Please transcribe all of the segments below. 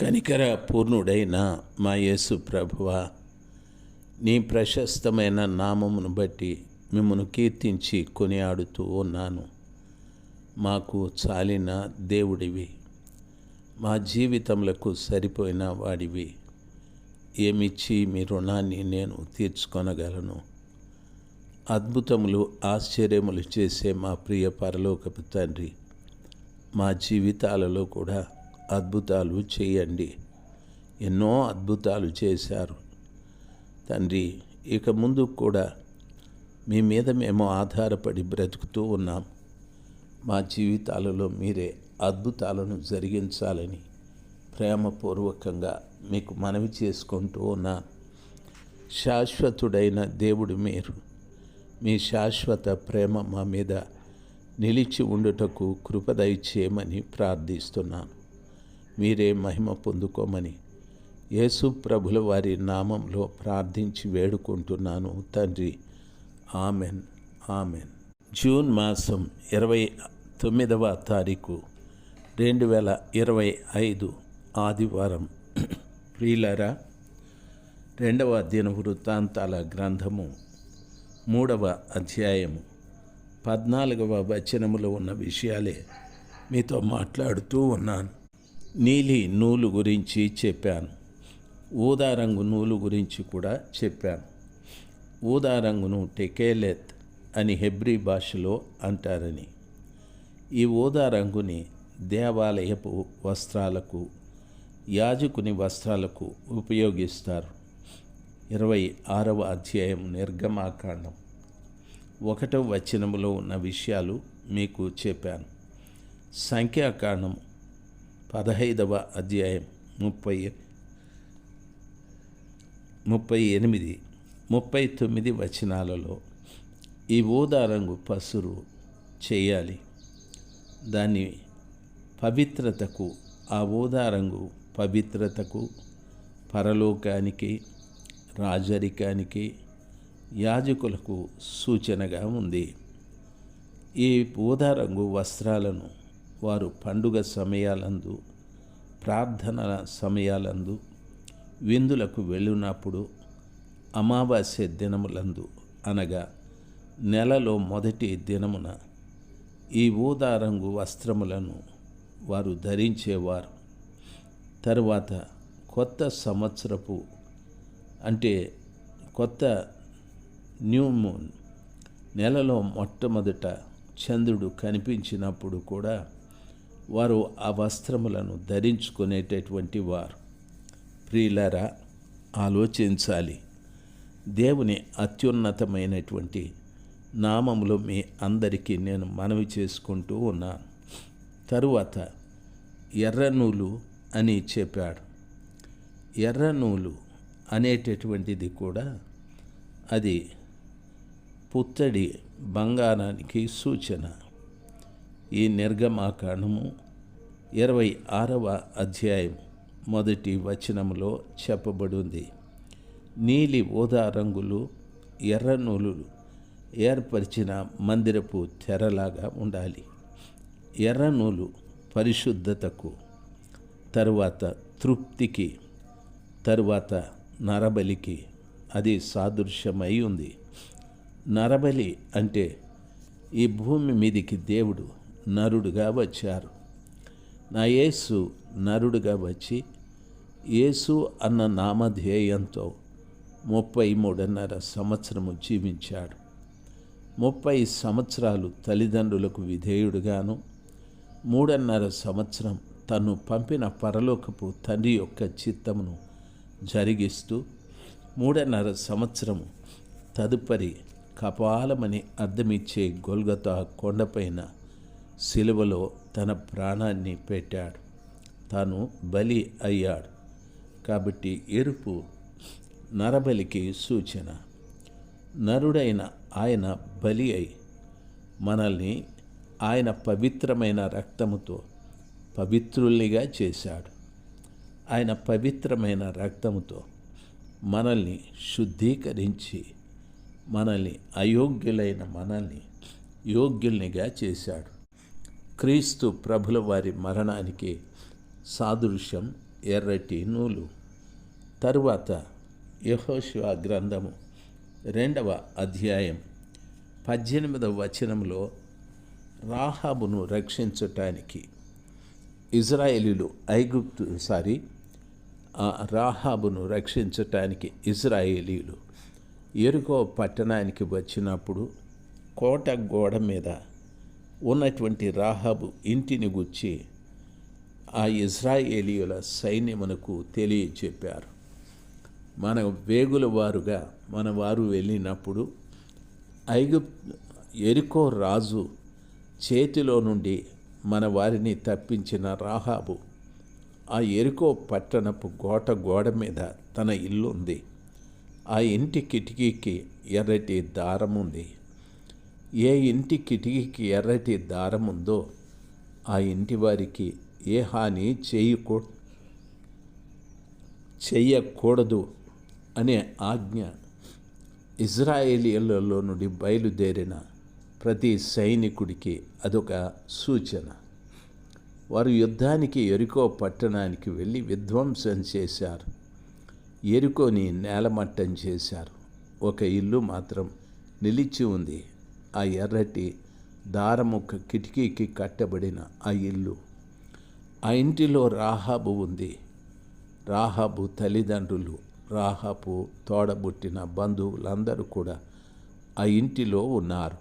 కనికర పూర్ణుడైన మా యేసు ప్రభువ నీ ప్రశస్తమైన నామమును బట్టి మిమ్మను కీర్తించి కొనియాడుతూ ఉన్నాను. మాకు చాలిన దేవుడివి. మా జీవితములకు సరిపోయిన వాడివి. ఏమిచ్చి మీ రుణాన్ని నేను తీర్చుకొనగలను? అద్భుతములు ఆశ్చర్యములు చేసే మా ప్రియ పరలోకపు తండ్రి మా జీవితాలలో కూడా అద్భుతాలు చేయండి. ఎన్నో అద్భుతాలు చేశారు. తండ్రి ఇక ముందు కూడా మీ మీద మేము ఆధారపడి బ్రతుకుతూ ఉన్నాం. మా జీవితాలలో మీరే అద్భుతాలను జరిగించాలని ప్రేమపూర్వకంగా మీకు మనవి చేసుకుంటూ ఉన్నా. శాశ్వతుడైన దేవుడు మీరు. మీ శాశ్వత ప్రేమ మా మీద నిలిచి ఉండుటకు కృపదయ చేయమని ప్రార్థిస్తున్నాను మీరే మహిమ పొందుకోమని యేసు ప్రభుల వారి నామంలో ప్రార్థించి వేడుకుంటున్నాను తండ్రి. ఆమెన్. ఆమెన్. జూన్ మాసం ఇరవై తొమ్మిదవ తారీఖు రెండు వేల ఇరవై ఐదు ఆదివారం. ప్రియులరా రెండవ దిన వృత్తాంతాల గ్రంథము మూడవ అధ్యాయము పద్నాలుగవ వచనములో ఉన్న విషయాలే మీతో మాట్లాడుతూ ఉన్నాను. నీలి నూలు గురించి చెప్పాను. ఊదా రంగు నూలు గురించి కూడా చెప్పాను. ఊదా రంగును టెకేలెత్ అని హెబ్రీ భాషలో అంటారని. ఈ ఊదా రంగుని దేవాలయపు వస్త్రాలకు యాజకుని వస్త్రాలకు ఉపయోగిస్తారు. ఇరవై ఆరవ అధ్యాయం నిర్గమాకాండం. ఒకటవ వచనములో ఉన్న విషయాలు మీకు చెప్పాను. సంఖ్యాకాండం పదహైదవ అధ్యాయం ముప్పై ముప్పై ఎనిమిది ముప్పై తొమ్మిది వచనాలలో ఈ ఊదా రంగు పసురు చేయాలి. దాని పవిత్రతకు ఆ ఊదా రంగు పవిత్రతకు పరలోకానికి రాజరికానికి యాజకులకు సూచనగా ఉంది. ఈ ఊదా రంగు వస్త్రాలను వారు పండుగ సమయాలందు ప్రార్థనల సమయాలందు విందులకు వెళ్ళినప్పుడు అమావాస్య దినములందు అనగా నెలలో మొదటి దినమున ఈ ఊదా రంగు వస్త్రములను వారు ధరించేవారు. తరువాత కొత్త సంవత్సరపు అంటే కొత్త న్యూ మూన్ నెలలో మొట్టమొదట చంద్రుడు కనిపించినప్పుడు కూడా వారు ఆ వస్త్రములను ధరించుకునేటటువంటి వారు. ప్రియులరా ఆలోచించాలి. దేవుని అత్యున్నతమైనటువంటి నామములు మీ అందరికీ నేను మనవి చేసుకుంటూ ఉన్నాను. తరువాత ఎర్రనూలు అని చెప్పాడు. ఎర్రనూలు అనేటటువంటిది కూడా అది పుత్తడి బంగారానికి సూచన. ఈ నిర్గమాకాండము ఇరవై ఆరవ అధ్యాయం మొదటి వచనములో చెప్పబడింది. నీలి ఊదా రంగులు ఎర్ర నూలులు ఏర్పరిచిన మందిరపు తెరలాగా ఉండాలి. ఎర్ర నూలు పరిశుద్ధతకు తరువాత తృప్తికి తరువాత నరబలికి అది సాదృశ్యమై ఉంది. నరబలి అంటే ఈ భూమి మీదికి దేవుడు నరుడుగా వచ్చారు. నా యేసు నరుడుగా వచ్చి యేసు అన్న నామధేయంతో ముప్పై మూడున్నర సంవత్సరము జీవించాడు. ముప్పై సంవత్సరాలు తల్లిదండ్రులకు విధేయుడుగాను మూడున్నర సంవత్సరం తను పంపిన పరలోకపు తండ్రి యొక్క చిత్తమును జరిగిస్తూ మూడున్నర సంవత్సరము తదుపరి కపాలమని అర్థమిచ్చే గొల్గతా కొండపైన సిలువలో తన ప్రాణాన్ని పెట్టాడు. తాను బలి అయ్యాడు. కాబట్టి ఎరుపు నరబలికి సూచన. నరుడైన ఆయన బలి అయి మనల్ని ఆయన పవిత్రమైన రక్తముతో పవిత్రుల్నిగా చేశాడు. ఆయన పవిత్రమైన రక్తముతో మనల్ని శుద్ధీకరించి మనల్ని అయోగ్యులైన మనల్ని యోగ్యుల్నిగా చేశాడు. క్రీస్తు ప్రభుల వారి మరణానికి సాదృశ్యం ఎర్రటి నూలు. తరువాత యహోశివ గ్రంథము రెండవ అధ్యాయం పద్దెనిమిదవ వచనంలో రాహాబును రక్షించటానికి ఇజ్రాయేలీలు ఐగుప్తు సారీ ఆ రాహాబును రక్షించటానికి ఇజ్రాయేలీలు ఎరుకో పట్టణానికి వచ్చినప్పుడు కోట గోడ మీద ఉన్నటువంటి రాహాబు ఇంటిని గుచ్చి ఆ ఇజ్రాయేలీయుల సైన్యమునకు తెలియచెప్పారు. మన వేగుల వారుగా మన వారు వెళ్ళినప్పుడు ఐగుప్ ఎరుకో రాజు చేతిలో నుండి మన వారిని తప్పించిన రాహాబు ఆ ఎరుకో పట్టణపు గోట గోడ మీద తన ఇల్లు ఉంది ఆ ఇంటి కిటికీకి ఎర్రటి దారం ఉంది ఏ ఇంటి కిటికీకి ఎర్రటి దారం ఉందో ఆ ఇంటి వారికి ఏ హాని చేయకూ చెయ్యకూడదు అనే ఆజ్ఞ ఇజ్రాయేలీలలో నుండి బయలుదేరిన ప్రతి సైనికుడికి అదొక సూచన. వారు యుద్ధానికి ఎరుకో పట్టణానికి వెళ్ళి విధ్వంసం చేశారు. ఎరుకోని నేలమట్టం చేశారు. ఒక ఇల్లు మాత్రం నిలిచి ఉంది. ఆ ఎర్రటి దారముక్క కిటికీకి కట్టబడిన ఆ ఇల్లు. ఆ ఇంటిలో రాహాబు ఉంది. రాహాబు తల్లిదండ్రులు రాహాబు తోడబుట్టిన బంధువులందరూ కూడా ఆ ఇంటిలో ఉన్నారు.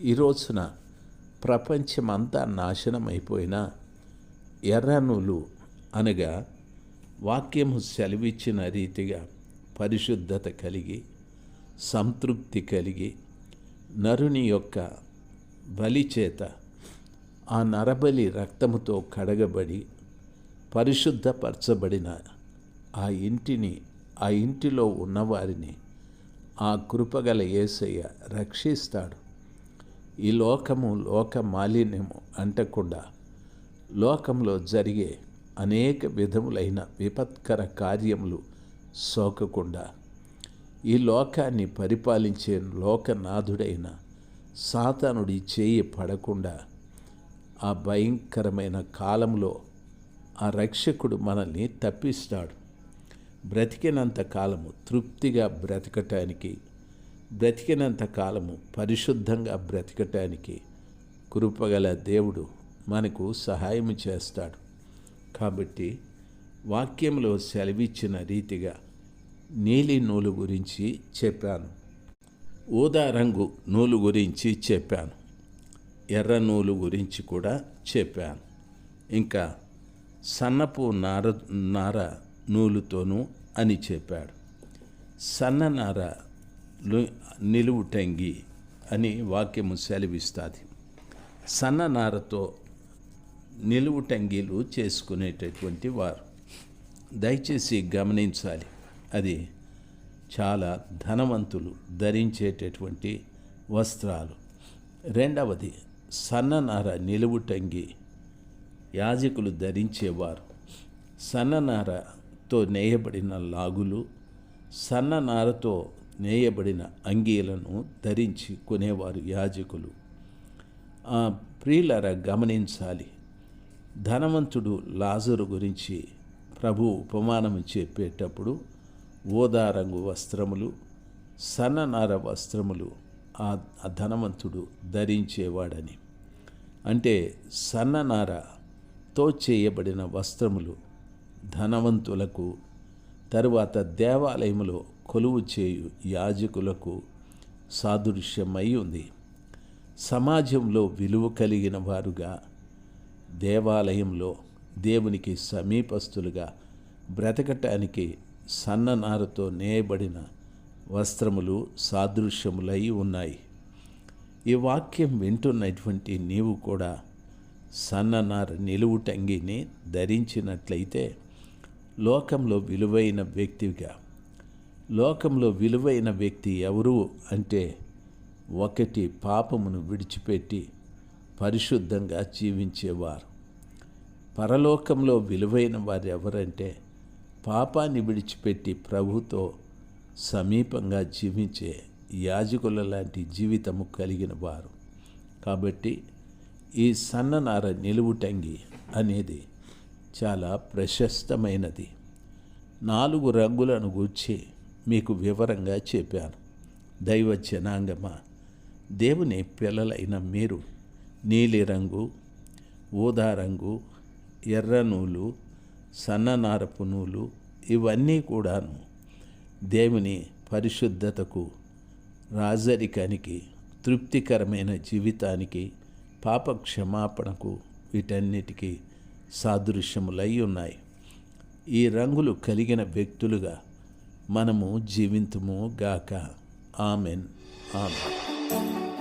ఈ రోజున ప్రపంచమంతా అయిపోయిన ఎర్రనులు అనగా వాక్యము సెలవిచ్చిన రీతిగా పరిశుద్ధత కలిగి సంతృప్తి కలిగి నరుని యొక్క బలి చేత ఆ నరబలి రక్తముతో కడగబడి పరిశుద్ధపరచబడిన ఆ ఇంటిని ఆ ఇంటిలో ఉన్నవారిని ఆ కృపగల ఏసయ్య రక్షిస్తాడు. ఈ లోకము లోక మాలిన్యము అంటకుండా లోకంలో జరిగే అనేక విధములైన విపత్కర కార్యములు సోకకుండా ఈ లోకాన్ని పరిపాలించే లోకనాథుడైన సాతానుడి చేయి పడకుండా ఆ భయంకరమైన కాలంలో ఆ రక్షకుడు మనల్ని తప్పిస్తాడు. బ్రతికినంత కాలము తృప్తిగా బ్రతకటానికి బ్రతికినంత కాలము పరిశుద్ధంగా బ్రతకటానికి కృపగల దేవుడు మనకు సహాయం చేస్తాడు. కాబట్టి వాక్యంలో సెలవిచ్చిన రీతిగా నీలి నూలు గురించి చెప్పాను. ఊదా రంగు నూలు గురించి చెప్పాను. ఎర్ర నూలు గురించి కూడా చెప్పాను. ఇంకా సన్నపు నార నార నూలుతోనూ అని చెప్పాడు. సన్న నార నిలువు టంగి అని వాక్యము సెలవిస్తుంది. సన్న నారతో నిలువు టంగీలు చేసుకునేటటువంటి వారు. దయచేసి గమనించాలి. అది చాలా ధనవంతులు ధరించేటటువంటి వస్త్రాలు. రెండవది సన్ననార నిలువుటంగి యాజకులు ధరించేవారు. సన్ననారతో నేయబడిన లాగులు సన్ననారతో నేయబడిన అంగీలను ధరించి కొనేవారు యాజకులు. ప్రియులర గమనించాలి. ధనవంతుడు లాజరు గురించి ప్రభు ఉపమానం చెప్పేటప్పుడు ఓదారంగు వస్త్రములు సన్ననార వస్త్రములు ఆ ధనవంతుడు ధరించేవాడని. అంటే సన్ననారతో చేయబడిన వస్త్రములు ధనవంతులకు తరువాత దేవాలయములో కొలువు చేయు యాజకులకు సాదృశ్యమై ఉంది. సమాజంలో విలువ కలిగిన వారుగా దేవాలయంలో దేవునికి సమీపస్తులుగా బ్రతకటానికి సన్ననారతో నేయబడిన వస్త్రములు సాదృశ్యములై ఉన్నాయి. ఈ వాక్యం వింటున్నటువంటి నీవు కూడా సన్ననార నిలువుటంగిని ధరించినట్లయితే లోకంలో విలువైన వ్యక్తిగా లోకంలో విలువైన వ్యక్తి ఎవరు అంటే ఒకటి పాపమును విడిచిపెట్టి పరిశుద్ధంగా జీవించేవారు. పరలోకంలో విలువైన వారు ఎవరంటే పాపాన్ని విడిచిపెట్టి ప్రభుతో సమీపంగా జీవించే యాజకుల లాంటి జీవితము కలిగిన వారు. కాబట్టి ఈ సన్ననార నిలువుటంగి అనేది చాలా ప్రశస్తమైనది. నాలుగు రంగులను గూర్చి మీకు వివరంగా చెప్పాను. దైవ జనాంగమ దేవుని పిల్లలైన మీరు నీలిరంగు ఊదా రంగు ఎర్ర నూలు సన్ననారపు నూలు ఇవన్నీ కూడాను దేవుని పరిశుద్ధతకు రాజరికానికి తృప్తికరమైన జీవితానికి పాప క్షమాపణకు వీటన్నిటికీ సాదృశ్యములై ఉన్నాయి. ఈ రంగులు కలిగిన వ్యక్తులుగా మనము జీవింతుము గాక. ఆమెన్. ఆమెన్.